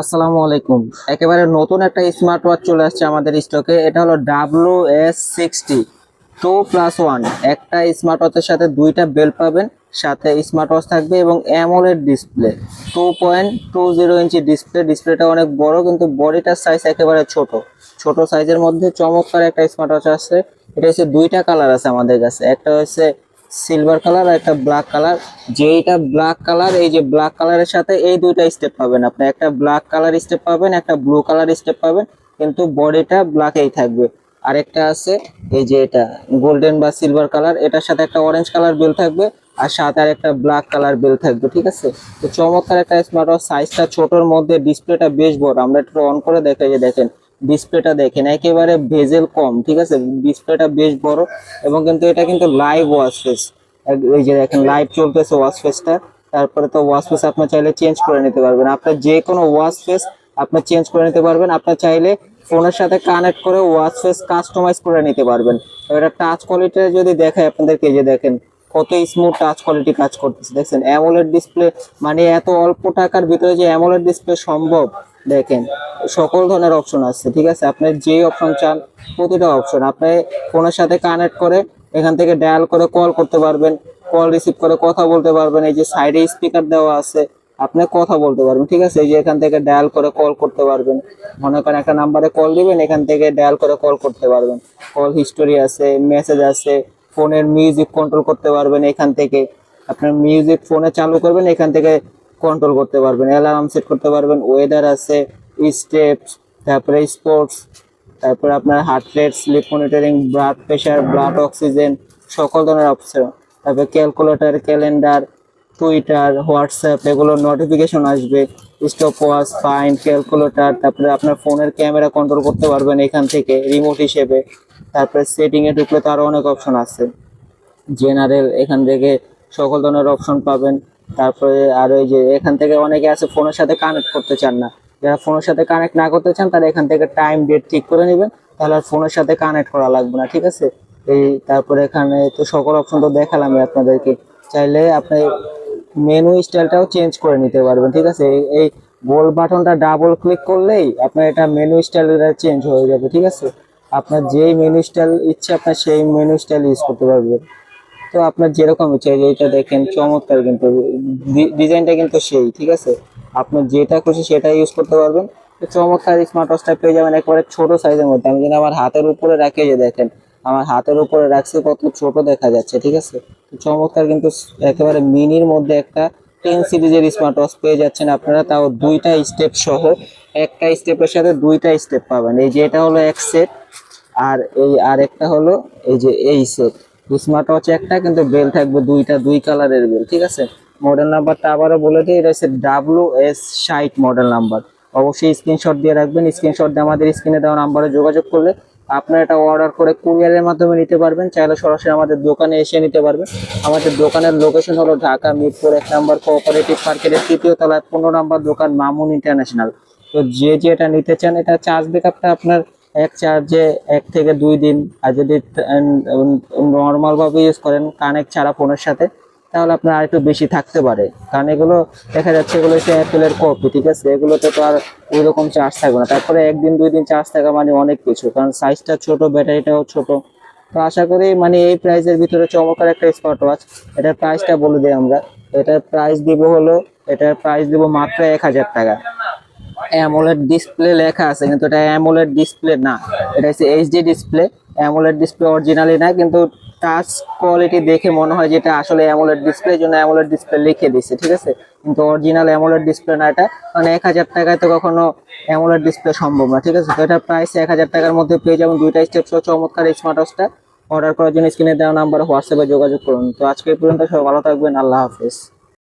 আসসালামু আলাইকুম। একেবারে নতুন একটা স্মার্ট ওয়াচ চলে আসছে আমাদের স্টকে এটা হলো W S sixty two plus one একটা স্মার্ট ওয়াচের সাথে দুইটা বেল পাবেন, সাথে স্মার্ট ওয়াচ থাকবে এবং AMOLED display two point two zero inch display ডিসপ্লেটা অনেক বড়, কিন্তু বডিটার সাইজ একেবারে ছোট। ছোট সাইজের মধ্যে চমৎকার একটা স্মার্ট ওয়াচ আছে এটা হচ্ছে দুইটা কালার আছে আমাদের কাছে। একটা হচ্ছে সিলভার কালার আর একটা ব্ল্যাক কালার যেইটা ব্ল্যাক কালার এই যে ব্ল্যাক কালারের সাথে এই দুইটা স্টেপ পাবেন আপনি। একটা ব্ল্যাক কালার স্টেপ পাবেন, একটা ব্লু কালার স্টেপ পাবেন, কিন্তু বডিটা ব্ল্যাকেই থাকবে। আরেকটা আছে, এই যে এটা গোল্ডেন বা সিলভার কালার এটার সাথে একটা অরেঞ্জ কালার বেল থাকবে, আর সাথে আর একটা ব্ল্যাক কালার বেল থাকবে, ঠিক আছে? তো চমৎকার একটা স্মার্ট ওয়াচ সাইজটা ছোটর মধ্যে ডিসপ্লেটা বেশ বড়। আমরা একটু অন করে দেখাই যে দেখেন। ডিসপ্লেটা দেখেন, একেবারে ভেজেল কম, ঠিক আছে? ডিসপ্লেটা বেশ বড় এবং কিন্তু এটা কিন্তু লাইভ ওয়াচ ফেস এই যে দেখেন লাইভ চলতেছে ওয়াচ ফেসটা তারপরে তো ওয়াচ ফেস আপনার চাইলে চেঞ্জ করে নিতে পারবেন। আপনার যে কোনো ওয়াচ ফেস আপনার চেঞ্জ করে নিতে পারবেন। আপনার চাইলে ফোনের সাথে কানেক্ট করে ওয়াচ ফেস কাস্টমাইজ করে নিতে পারবেন। এবার টাচ কোয়ালিটি যদি দেখায় আপনাদেরকে যে দেখেন, কত স্মুথ টাচ কোয়ালিটি কাজ করতেছে। দেখছেন অ্যামোলেড ডিসপ্লে মানে এত অল্প টাকার ভিতরে যে অ্যামোলেড ডিসপ্লে সম্ভব। দেখেন, সকল ধরনের অপশন আছে, ঠিক আছে? আপনি যে অপশন চান, প্রতিটা অপশন আপনি ফোনের সাথে কানেক্ট করে এখান থেকে ডায়াল করে কল করতে পারবেন কল রিসিভ করে কথা বলতে পারবেন, এই যে সাইডে স্পিকার দেওয়া আছে, আপনি কথা বলতে পারবেন, ঠিক আছে? এই যে এখান থেকে ডায়াল করে কল করতে পারবেন। মনে করেন একটা নাম্বারে কল দিবেন, এখান থেকে ডায়াল করে কল করতে পারবেন। কল হিস্টোরি আছে মেসেজ আছে ফোনের মিউজিক কন্ট্রোল করতে পারবেন এখান থেকে। আপনার মিউজিক ফোনে চালু করবেন, এখান থেকে কন্ট্রোল করতে পারবেন অ্যালার্ম সেট করতে পারবেন ওয়েদার আছে স্টেপস তারপরে স্পোর্টস তারপরে আপনার heart rate sleep monitoring blood pressure blood oxygen সকল ধরনের অপশন তারপরে ক্যালকুলেটর ক্যালেন্ডার টুইটার হোয়াটসঅ্যাপ এগুলো নোটিফিকেশন আসবে স্টপ ওয়াচ ফাইন ক্যালকুলেটার তারপরে আপনার ফোনের ক্যামেরা কন্ট্রোল করতে পারবেন এখান থেকে রিমোট হিসেবে, তারপরে সেটিংয়ে ঢুকলে তো আরও অনেক অপশন আছে জেনারেল এখান থেকে সকল ধরনের অপশন পাবেন। তারপরে আর ওই যে এখান থেকে অনেকে আছে ফোনের সাথে কানেক্ট করতে চান না। যারা ফোনের সাথে কানেক্ট না করতে চান তারা এখান থেকে টাইম ডেট ঠিক করে নেবেন। তাহলে আর ফোনের সাথে কানেক্ট করা লাগবে না, ঠিক আছে? এই তারপরে এখানে তো সকল অপশন তো দেখালামই আপনাদেরকে। চাইলে আপনি মেনু স্টাইলটাও চেঞ্জ করে নিতে পারবেন, ঠিক আছে? এই গোল বাটনটা ডাবল ক্লিক করলেই আপনার এটা মেনু স্টাইলটা চেঞ্জ হয়ে যাবে, ঠিক আছে? আপনার যেই মেনু স্টাইল ইচ্ছে আপনার সেই মেনু স্টাইল ইউজ করতে পারবেন। তো আপনার যেরকম ইচ্ছে এই যে এটা দেখেন, চমৎকার কিন্তু ডিজাইনটা কিন্তু সেই, ঠিক আছে? আপনি যেটা খুশি সেটা ইউজ করতে পারবেন। চমৎকার স্মার্ট ওয়াচটা পেয়ে যাবেন একেবারে ছোট সাইজের মধ্যে। আমি যদি আমার হাতের উপরে রাখি যে দেখেন, আমার হাতের উপরে রাখছি, কত ছোট দেখা যাচ্ছে, ঠিক আছে? চমৎকার কিন্তু একেবারে মিনির মধ্যে একটা টেন সিরিজের স্মার্ট ওয়াচ পেয়ে যাচ্ছেন আপনারা। তাও দুইটা স্টেপ সহ, একটা স্টেপের সাথে দুইটা স্টেপ পাবেন। এই যে এটা হলো এক সেট আর এই আরেকটা হলো এই যে এই সেট স্মার্ট ওয়াচ একটা, কিন্তু বেল থাকবে দুইটা, দুই কালারের বেল, ঠিক আছে? মডেল নাম্বারটা আবারও বলে দিই, এটা হচ্ছে ডাব্লু এস ষাট মডেল নাম্বার। অবশ্যই স্ক্রিনশট দিয়ে রাখবেন স্ক্রিনশট দিয়ে আমাদের স্ক্রিনে দেওয়া নাম্বারে যোগাযোগ করলে আপনারা এটা অর্ডার করে কুরিয়ারের মাধ্যমে নিতে পারবেন, চাইলে সরাসরি আমাদের দোকানে এসে নিতে পারবেন। আমাদের দোকানের লোকেশন হলো ঢাকা মিরপুর এক নাম্বার কোঅপারেটিভ মার্কেটের তৃতীয় তলায় পনেরো নাম্বার দোকান মামুন ইন্টারন্যাশনাল তো যে যে এটা নিতে চান, এটা চার্জ ব্যাকআপটা আপনার এক চার্জে এক থেকে দুই দিন, আর যদি নর্মালভাবে ইউজ করেন কানেক্ট ছাড়া ফোনের সাথে, তাহলে আপনার আর একটু বেশি থাকতে পারে। কারণ এগুলো দেখা যাচ্ছে এগুলো হচ্ছে অ্যাপেলের কপি ঠিক আছে? এগুলোতে তো আর ওই রকম চার্জ থাকবে না। তারপরে একদিন, দুই দিন চার্জ থাকা মানে অনেক কিছু, কারণ সাইজটা ছোট ব্যাটারিটাও ছোট। তো আশা করি মানে এই প্রাইসের ভিতরে চমৎকার একটা স্মার্ট ওয়াচ এটার প্রাইসটা বলে দিই আমরা। এটার প্রাইস দিব হলো, এটার প্রাইস দিব মাত্র এক হাজার টাকা। অ্যামোলেড ডিসপ্লে লেখা আছে, কিন্তু এটা অ্যামোলেড ডিসপ্লে না। এটা হচ্ছে HD display AMOLED display originally না কিন্তু টাচ কোয়ালিটি দেখে মনে হয় যেটা আসলে অ্যামোলেড ডিসপ্লে জন্য অ্যামোলেড ডিসপ্লে লিখে দিচ্ছে ঠিক আছে? কিন্তু অরিজিনাল অ্যামোলেড ডিসপ্লে না এটা। মানে এক হাজার টাকায় তো কখনো অ্যামোলেড ডিসপ্লে সম্ভব না, ঠিক আছে? তো এটার প্রাইস এক হাজার টাকার মধ্যে পেয়ে যাবেন। দুইটা স্টেপ সহ চমৎকার স্মার্ট ওয়াচটা অর্ডার করার জন্য স্ক্রিনে দেওয়া নাম্বারে হোয়াটসঅ্যাপে যোগাযোগ করুন। তো আজকে পর্যন্ত সবাই ভালো থাকবেন। আল্লাহ হাফেজ।